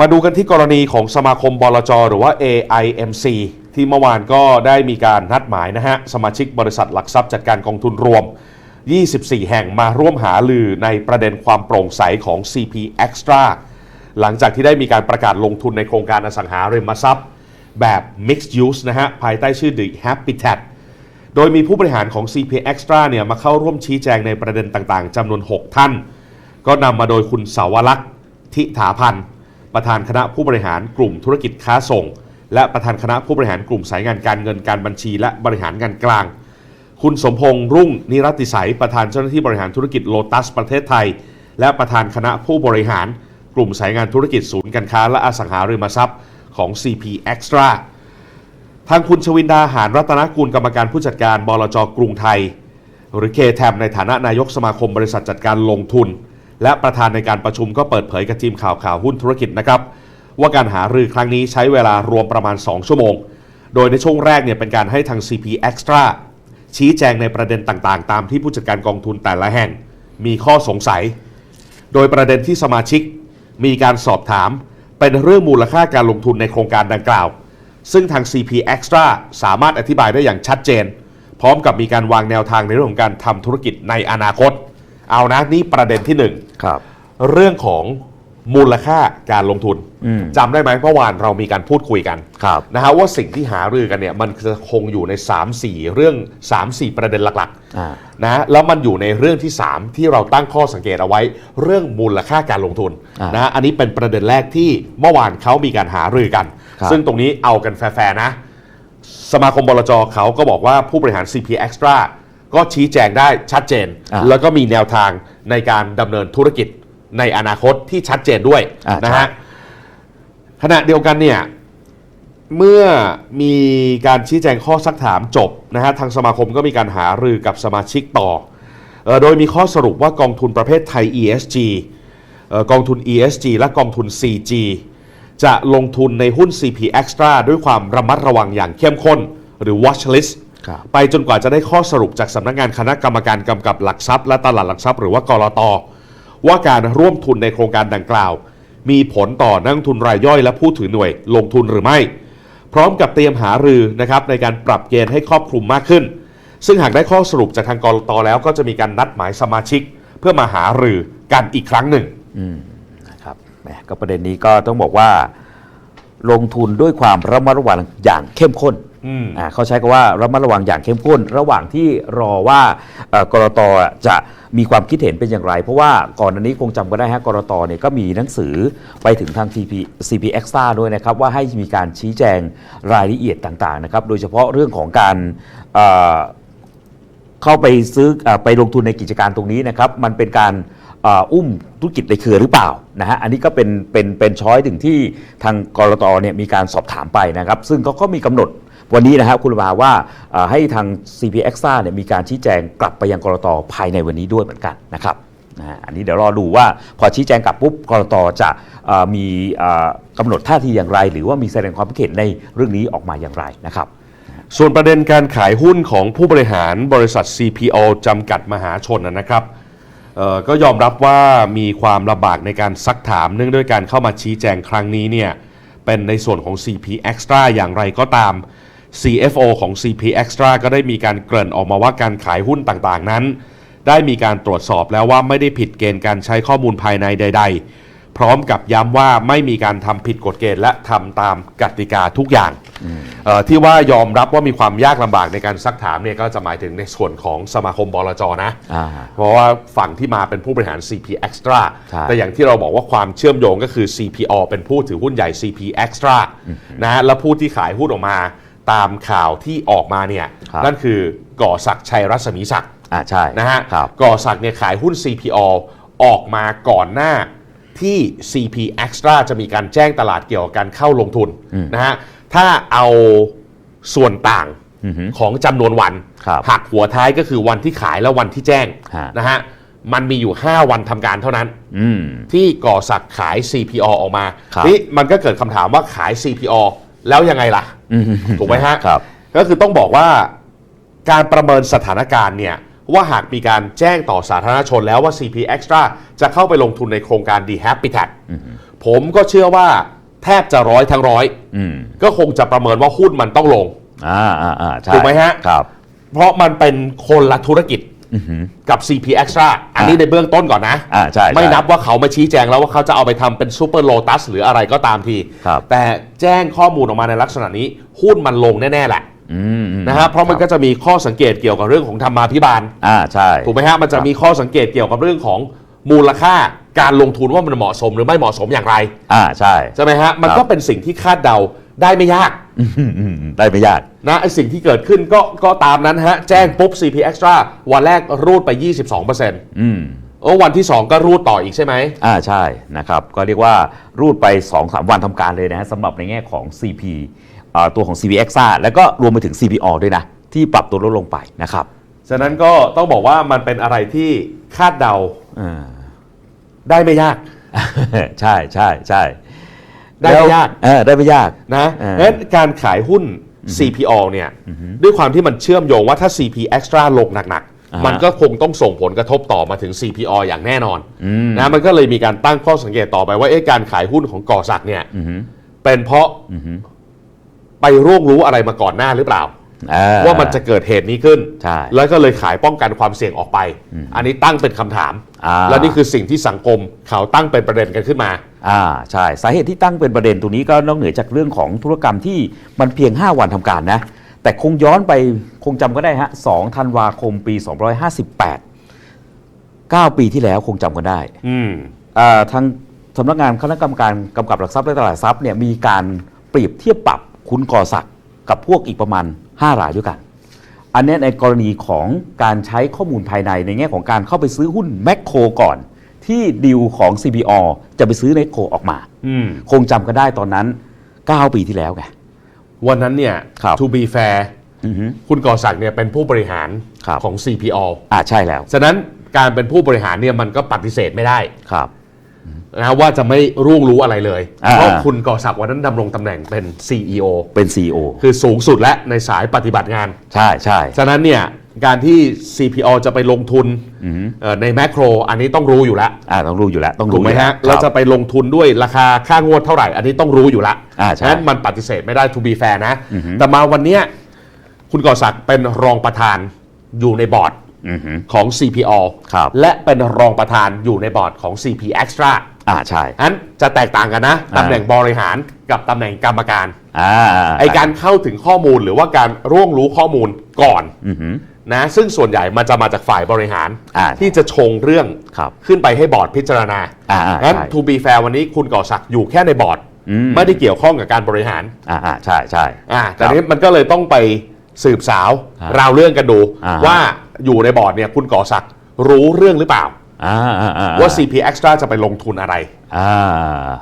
มาดูกันที่กรณีของสมาคมบลจหรือว่า AIMC ที่เมื่อวานก็ได้มีการนัดหมายนะฮะ สมาชิกบริษัทหลักทรัพย์จัดการกองทุนรวม 24 แห่งมาร่วมหาลือในประเด็นความโปร่งใสของ CP Extra หลังจากที่ได้มีการประกาศลงทุนในโครงการอสังหาริมทรัพย์ แบบ Mixed Use นะฮะ ภายใต้ชื่อ The Habitat โดยมีผู้บริหารของ CP Extra เนี่ยมาเข้าร่วมชี้แจงในประเด็นต่างๆจำนวน 6 ท่าน ก็นำมาโดยคุณสาวลักษณ์ทิถาพันธ์ ประธานคณะผู้บริหารกลุ่มธุรกิจค้าส่ง และประธานคณะผู้บริหารกลุ่มสายงานการเงินการบัญชี และบริหารงานกลาง คุณสมพงษ์รุ่งนิรัตติสัยประธานเจ้าหน้าที่บริหารธุรกิจโลตัสประเทศไทย และประธานคณะผู้บริหาร กลุ่มสายงานธุรกิจศูนย์การค้า และอสังหาริมทรัพย์ของ CP Extra ทางคุณชวินดาหารรัตนกุลกรรมการผู้จัดการบลจกรุงไทย หรือเคแทมในฐานะนายกสมาคมบริษัทจัดการลงทุน และประธานในการประชุมก็เปิดเผยกับทีมข่าวข่าวหุ้นธุรกิจนะครับ ว่าการหารือครั้งนี้ใช้เวลารวมประมาณ 2 ชั่วโมง โดยในช่วงแรกเนี่ยเป็นการให้ทาง CP Extra ชี้แจงในประเด็นต่างๆ ตามที่ผู้จัดการกองทุนแต่ละแห่ง มีข้อสงสัย โดยประเด็นที่สมาชิก มีการสอบถาม เป็นเรื่องมูลค่าการลงทุนในโครงการดังกล่าว ซึ่งทาง CP Extra สามารถอธิบายได้อย่างชัดเจน พร้อมกับมีการวางแนวทางในเรื่องของการทำธุรกิจในอนาคต เอานะนี่ประเด็นที่หนึ่งครับ เรื่องของมูลค่าการลงทุนอืม จำได้ไหมเมื่อวานเรามีการพูดคุยกัน ครับ นะฮะว่าสิ่งที่หารือกันเนี่ยมันจะคงอยู่ใน 3-4 เรื่อง 3-4 ประเด็นหลักอ่า ๆนะแล้วมันอยู่ในเรื่องที่ 3 ที่เราตั้งข้อสังเกตเอาไว้ เรื่องมูลค่าการลงทุนอ่านนะฮะอันนี้เป็นประเด็นแรกที่เมื่อวานเขามีการหารือกัน ครับ ซึ่งตรงนี้เอากันแฟร์ๆนะ สมาคมบลจเขาก็บอกว่าผู้บริหาร CP Extra ก็ชี้แจงได้ชัดเจน อ่าแล้วก็มีแนวทางในการดำเนินธุรกิจในอนาคตที่ชัดเจนด้วยอ่าน นะใช่ฮะขณะเดียวกันเนี่ย เมื่อมีการชี้แจงข้อซักถามจบนะฮะทางสมาคมก็มีการหารือกับสมาชิกต่อเออโดยมีข้อสรุปว่ากองทุนประเภทไทย ESG เอ่อกองทุน ESG และกองทุน CG จะลงทุนในหุ้น CP Extra ด้วยความระมัดระวังอย่างเข้มข้น หรือ watch list ครับ ไปจนกว่าจะได้ข้อสรุปจากสำนักงานคณะกรรมการกำกับหลักทรัพย์และตลาดหลักทรัพย์หรือว่ากรตว่าการร่วมทุนในโครงการดังกล่าว มีผลต่อนักลงทุนรายย่อยและผู้ถือหน่วยลงทุนหรือไม่ พร้อมกับเตรียมหารือนะครับในการปรับเกณฑ์ให้ครอบคลุมมากขึ้น ซึ่งหากได้ข้อสรุปจากทางกรตแล้ว ก็จะมีการนัดหมายสมาชิก เพื่อมาหารือกันอีกครั้งหนึ่งนะครับแหมก็ประเด็นนี้ก็ต้องบอกว่า ลงทุนด้วยความระมัดระวังอย่างเข้มข้น อ่าเขาใช้คำว่าระมัดระวังอย่างเข้มข้น ระหว่างที่รอว่ากรตจะมีความคิดเห็นเป็นอย่างไร เพราะว่าก่อนอันนี้คงจำกันได้ฮะกรตเนี่ยก็มีหนังสือไปถึงทาง TP CP Extra ด้วยนะครับว่าให้มีการชี้แจงรายละเอียดต่างๆนะครับโดยเฉพาะเรื่องของการเข้าไปซื้ออไปลงทุนในกิจการตรงนี้นะครับมันเป็นการอุ้มธุรกิจในเครือหรือเปล่านะฮะอันนี้ก็เป็นเป็นเป็นช้อยถึงที่ทางกรตเนี่ยมีการสอบถามไปนะครับ ซึ่งเขาก็มีกำหนด วันนี้นะครับคุณมาว่าให้ทาง CP e x a เนี่ยมีการชี้แจงกลับไปยังกรตภายในวันนี้ด้วยเหมือนกันนะครับอันนี้เดี๋ยวรอดูว่าพอชี้แจงกลับปุ๊บกรตจะมีเอ่อกำหนดท่าทีอย่างไร หรือว่ามีแสดงความคิดเห็นในเรื่องนี้ออกมาอย่างไรนะครับ ส่วนประเด็นการขายหุ้นของผู้บริหารบริษัท CPO จำกัดมหาชนนะครับก็ยอมรับว่ามีความลำบากในการซักถามเนื่องด้วยการเข้ามาชี้แจงครั้งนี้เนี่ยเป็นในส่วนของ CP Extra อย่างไรก็ตาม CFO ของ CP Extra ก็ได้มีการเกริ่นออกมาว่าการขายหุ้นต่างๆนั้น ได้มีการตรวจสอบแล้วว่าไม่ได้ผิดเกณฑ์การใช้ข้อมูลภายในใด ๆ พร้อมกับย้ำว่าไม่มีการทำผิดกฎเกณฑ์และทำตามกติกาทุกอย่างเอ่อที่ว่ายอมรับว่ามีความยากลำบากในการซักถามเนี่ยก็จะหมายถึงในส่วนของสมาคมบลจนะอ่าเพราะว่าฝั่งที่มาเป็นผู้บริหาร CP Extra ใช่แต่อย่างที่เราบอกว่าความเชื่อมโยงก็คือ CPO เป็นผู้ถือหุ้นใหญ่ CP Extra นะฮะแล้วผู้ที่ขายหุ้นออกมา ตามข่าวที่ออกมาเนี่ยครับ นั่นคือก่อศักดิ์ชัยรัศมีศักดิ์อ่าใช่นะฮะครับ ก่อศักดิ์เนี่ยขายหุ้น CPO ออกมาก่อนหน้าที่ CP Extra จะมีการแจ้งตลาดเกี่ยวกับการเข้าลงทุนนะฮะถ้าเอาส่วนต่างอือฮึของจำนวนวันครับหักหัวท้ายก็คือวันที่ขายและวันที่แจ้งฮะ นะฮะมันมีอยู่ 5 วันทำการเท่านั้น อืม ที่ก่อศักดิ์ขาย CPO ออกมาครับ นี่มันก็เกิดคำถามว่าขาย CPO แล้วยังไงล่ะอืมถูกไหมฮะครับ ก็คือต้องบอกว่าการประเมินสถานการณ์เนี่ยว่าหากมีการแจ้งต่อสาธารณชนแล้วว่า CP Extra จะเข้าไปลงทุนในโครงการ The Habitat ผมก็เชื่อว่าแทบจะร้อยทั้งร้อยอืมก็คงจะประเมินว่าหุ้นมันต้องลงอ่าอ่าอ่าใช่ถูกไหมฮะครับ เพราะมันเป็นคนละธุรกิจอือหือ กับ CP Extra อันนี้อ่าในเบื้องต้นก่อนนะอ่าใช่ใช่ไม่นับว่าเขามาชี้แจงแล้วว่าเขาจะเอาไปทำเป็นซูเปอร์โลตัสหรืออะไรก็ตามที ครับ แต่แจ้งข้อมูลออกมาในลักษณะนี้ หุ้นมันลงแน่ ๆ แหละอืมอืมนะฮะเพราะมันก็จะมีข้อสังเกตเกี่ยวกับเรื่องของธรรมาภิบาล อ่าใช่ ถูกไหมฮะ มันจะมีข้อสังเกตเกี่ยวกับเรื่องของมูลค่าการลงทุนว่ามันเหมาะสมหรือไม่เหมาะสมอย่างไร อ่าใช่ ใช่ไหมฮะ มันครับก็เป็นสิ่งที่คาดเดา ได้ไม่ยากอืมอืมอืมได้ไม่ยากนะไอสิ่งที่เกิดขึ้นก็ก็ตามนั้นฮะ แจ้งปุ๊บ CP Extra วันแรกรูดไป 22%อืมเออวันที่ 2 ก็รูดต่ออีกใช่ไหมอ่าใช่นะครับ ก็เรียกว่ารูดไป 2-3 วันทำการเลยนะฮะสำหรับในแง่ของ CP อ่าตัวของ CPX แล้วก็รวมไปถึง CPO ด้วยนะ ที่ปรับตัวลดลงไปนะครับ ฉะนั้นก็ต้องบอกว่ามันเป็นอะไรที่คาดเดาอ่าได้ไม่ยาก ใช่ใช่ใช่ ได้ไม่ยาก เออได้ไม่ยาก นะเออเพราะฉะนั้นการขายหุ้น CPO เนี่ยด้วยความที่มันเชื่อมโยงว่าถ้า CP Extra ลงหนักอ่าๆ ฮะมันก็คงต้องส่งผลกระทบต่อมาถึง CPO อย่างแน่นอนอืม นะมันก็เลยมีการตั้งข้อสังเกตต่อไปว่าเอ๊ะการขายหุ้นของก่อศักดิ์เนี่ย อือหือเป็นเพราะอือหือ ไปร่วงรู้อะไรมาก่อนหน้าหรือเปล่าอ่ ว่ามันจะเกิดเหตุนี้ขึ้นใช่แล้วก็เลยขายป้องกันความเสี่ยงออกไป อันนี้ตั้งเป็นคำถามอ่าและนี่คือสิ่งที่สังคมเขาตั้งเป็นประเด็นกันขึ้นมาอ่าใช่สาเหตุที่ตั้งเป็นประเด็นตรงนี้ก็นอกเหนือจากเรื่องของธุรกรรมที่มันเพียง 5 วันทำการนะ แต่คงย้อนไปคงจำก็ได้ฮะ2ธันวาคมปี 258 9 ปีที่แล้วคงจำกันได้อืมอ่าทางสำนักงานคณะกรรมการกำกับหลักทรัพย์และตลาดทรัพย์เนี่ยมีการเปรียบเทียบปรับคุณก่อศักดิ์กับพวกอีกประมาณ 5 รายด้วยกัน อันเนี้ยในกรณีของการใช้ข้อมูลภายในในแง่ของการเข้าไปซื้อหุ้นแมคโครก่อน ที่ดีลของ CBO จะไปซื้อแมคโครออกมาอืมคงจำกันได้ตอนนั้น 9 ปีที่แล้วไงวันนั้นเนี่ยครับ to be fair อือฮึคุณก่อศักดิ์เนี่ยเป็นผู้บริหารครับของ CPO อ่าใช่แล้ว ฉะนั้นการเป็นผู้บริหารเนี่ยมันก็ปฏิเสธไม่ได้ครับ นะว่าจะไม่ร่วงรู้อะไรเลยอ่าเพราะคุณก่อศักดิ์วันนั้นดำรงตำแหน่งเป็น CEO เป็น CEO คือสูงสุดและในสายปฏิบัติงาน ใช่ใช่ฉะนั้นเนี่ยการที่ CPO จะไปลงทุนอือฮึเอ่อในแมคโคร อันนี้ต้องรู้อยู่แล้วอ่าต้องรู้อยู่แล้วต้องถูรู้กไหมอยู่ฮะแล้วเราจะไปลงทุนด้วยราคาค่างวดเท่าไหร่ อันนี้ต้องรู้อยู่แล้วอ่าใช่ฉะนั้นมันปฏิเสธไม่ได้ to be fair นะอือฮึแต่มาวันเนี้ยคุณก่อศักดิ์เป็นรองประธานอยู่ในบอร์ดอือฮึของ CPO ครับและเป็นรองประธานอยู่ในบอร์ดของ CP Extra อ่าใช่อันจะแตกต่างกันนะอ่าตำแหน่งบริหารกับตำแหน่งกรรมการอ่าไอการเข้าถึงข้อมูลหรือว่าการร่วงรู้ข้อมูลก่อนอือฮึนะซึ่งส่วนใหญ่มันจะมาจากฝ่ายบริหารอ่าที่จะชงเรื่องครับขึ้นไปให้บอร์ดพิจารณาอ่าอ่างั้นใช่ to be fair วันนี้คุณก่อศักดิ์อยู่แค่ในบอร์ดอืมไม่ได้เกี่ยวข้องกับการบริหารอ่าอ่าใช่ใช่อ่าแต่ครับนี้มันก็เลยต้องไปสืบสาวอ่าราวเรื่องกันดูอ่าว่าอยู่ในบอร์ดเนี่ยคุณก่อศักดิ์รู้เรื่องหรือเปล่า อ่าอ่าอ่าว่า CP Extra จะไปลงทุนอะไรอ่า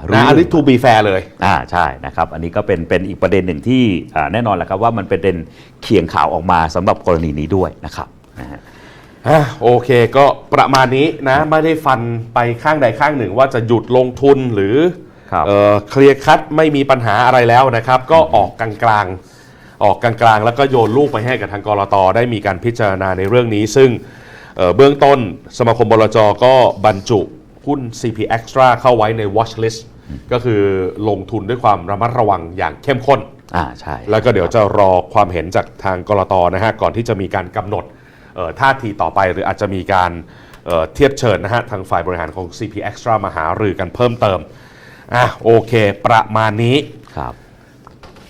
รู้นะอันนี้ to be fair เลย อ่าใช่นะครับ อันนี้ก็เป็นเป็นอีกประเด็นหนึ่งที่อ่าแน่นอนแหละครับว่ามันเป็นประเด็นเขียงข่าวออกมาสำหรับกรณีนี้ด้วยนะครับนะฮะ อะโอเคก็ประมาณนี้นะไม่ได้ฟันไปข้างใดข้างหนึ่งว่าจะหยุดลงทุนหรือครับเอ่อเคลียร์คัดไม่มีปัญหาอะไรแล้วนะครับ ก็ออกกลางๆออกกลางๆ แล้วก็โยนลูกไปให้กับทางกรตได้มีการพิจารณาในเรื่องนี้ ซึ่ง เอ่อเบื้องต้นสมาคมบลจก็บรรจุหุ้น CP Extra เข้าไว้ใน watch list ก็คือลงทุนด้วยความระมัดระวังอย่างเข้มข้นอ่าใช่แล้วก็เดี๋ยวจะรอความเห็นจากทางกรตนะฮะก่อนที่จะมีการกำหนดเอ่อท่าทีต่อไป หรืออาจจะมีการเอ่อเทียบเชิญนะฮะทางฝ่ายบริหารของ CP Extra มาหารือกันเพิ่มเติมอะโอเค ประมาณนี้ครับ